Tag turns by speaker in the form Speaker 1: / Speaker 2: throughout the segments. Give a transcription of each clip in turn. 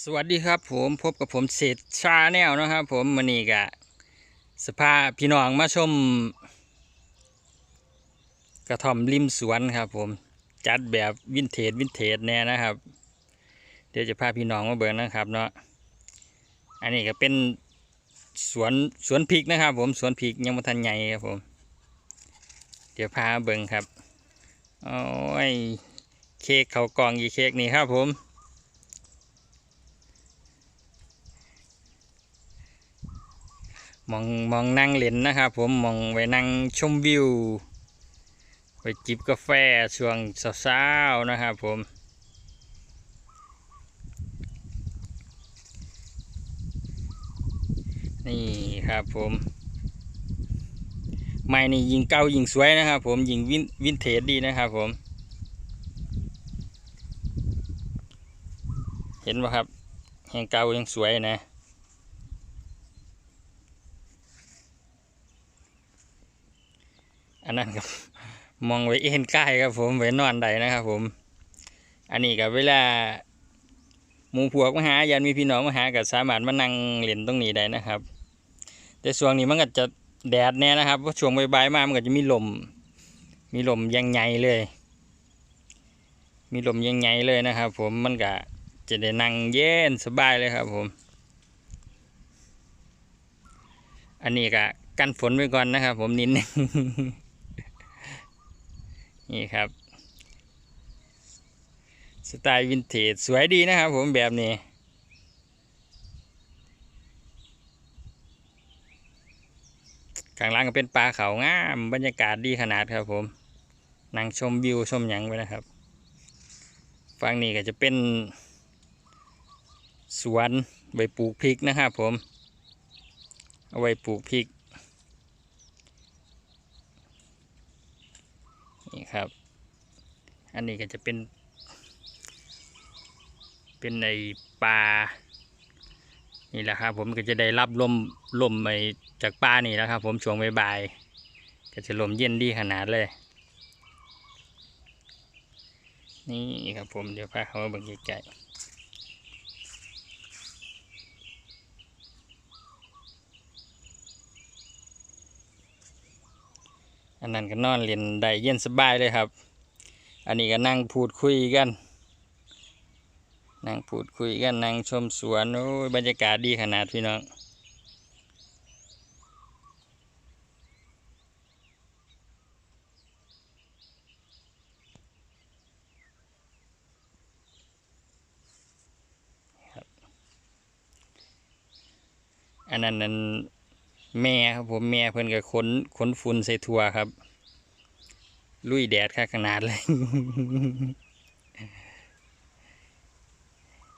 Speaker 1: สวัสดีครับผมพบกับผมเศรษชาแนลนะครับผมมันนี่กะสภาพี่น้องมาชม กระท่อมริมสวนครับผมจัดแบบวินเทจวินเทจแน่นะครับ เดี๋ยวจะพาพี่น้องมาเบิ่งนะครับเนาะอันนี้ก็เป็นสวนสวนพริกนะครับ ผมสวนพริกยังไม่ทันใหญ่ครับผม เดี๋ยวพาเบิ่งครับโอ้ยเค้กเขากล่องอีเค้กนี่ครับผม มองมองนั่งเล่นนะครับผมมองไว้นั่งชมวิว ไปจิบกาแฟช่วงเช้าๆนะครับผมนี่ครับผมไม้นี่ยิงเก่ายิงสวยนะครับผมยิงวินวินเทจดีนะครับผม เห็นไหมครับยังเก่ายังสวยนะ นนั้นครับ มองไว้เอ็นใกล้ครับผมไว้นอนใดนะครับผม อันนี้กับเวลาหมู่พวกมาหายันมีพี่น้องมาหากับสามารถมานั่งเล่นตรงนี้ได้นะครับ แต่ช่วงนี้มันก็จะแดดแน่นะครับเพราะช่วงใบ่ายๆมามันก็จะมีลม มีลมยังไงเลย มีลมยังไงเลยนะครับ ผมมันก็จะได้นั่งเย็นสบายเลยครับผม อันนี้ก็กันฝนไว้ก่อนนะครับ ผมนิดนึง นี่ครับ สไตล์วินเทจสวยดีนะครับผมแบบนี้ข้างล่างก็เป็นปลาเขางามบรรยากาศดีขนาดครับผมนั่งชมวิวชมหยังไปนะครับฝั่งนี้ก็จะเป็น สวนไว้ปลูกพริกนะครับผม เอาไว้ปลูกพริก นี่ครับ อันนี้ก็จะเป็น เป็นในป่านี่แหละครับผมก็จะได้รับลมลมไปจากป่านี่แหล้วครับ ผมช่วงบ่ายๆก็จะลมเย็นดีขนาดเลย นี่ครับผมเดี๋ยวพาเขามาเบิ่งใกล้ๆ อันนั้นก็นอนเรียนได้เย็นสบายเลยครับ อันนี้ก็นั่งพูดคุยกัน นั่งพูดคุยกันนั่งชมสวนโอ้ยบรรยากาศดีขนาดพี่น้องอันนั้นนั้น แม่ครับผมแม่เพิ่นก็ขนขนฝุ่นใส่ถั่วครับ ลุยแดดค่ะขนาดเลย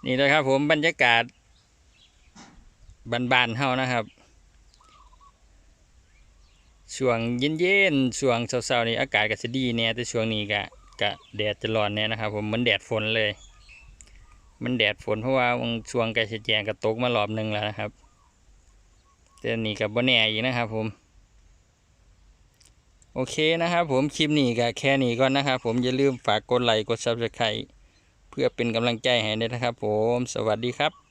Speaker 1: นี่นะครับผมบรรยากาศบานๆเฮานะครับช่วงเย็นๆช่วงเช้าๆนี่อากาศก็จะดีเนี่ยแต่ช่วงนี้ก็ก็แดดจะร้อนเนี่ยนะครับ ผมมันแดดฝนเลย มันแดดฝนเพราะว่าช่วงใกล้จะแจงก็ตกมารอบหนึงแล้วนะครับ แต่นี่กับบนแน่อีกนะครับผม โอเคนะครับผมคลิปนี้ก็แค่นี้ก่อนนะครับผมอย่าลืมฝากกดไลค์กดซับสไครต์เพื่อเป็นกำลังใจให้ด้วยนะครับผม สวัสดีครับ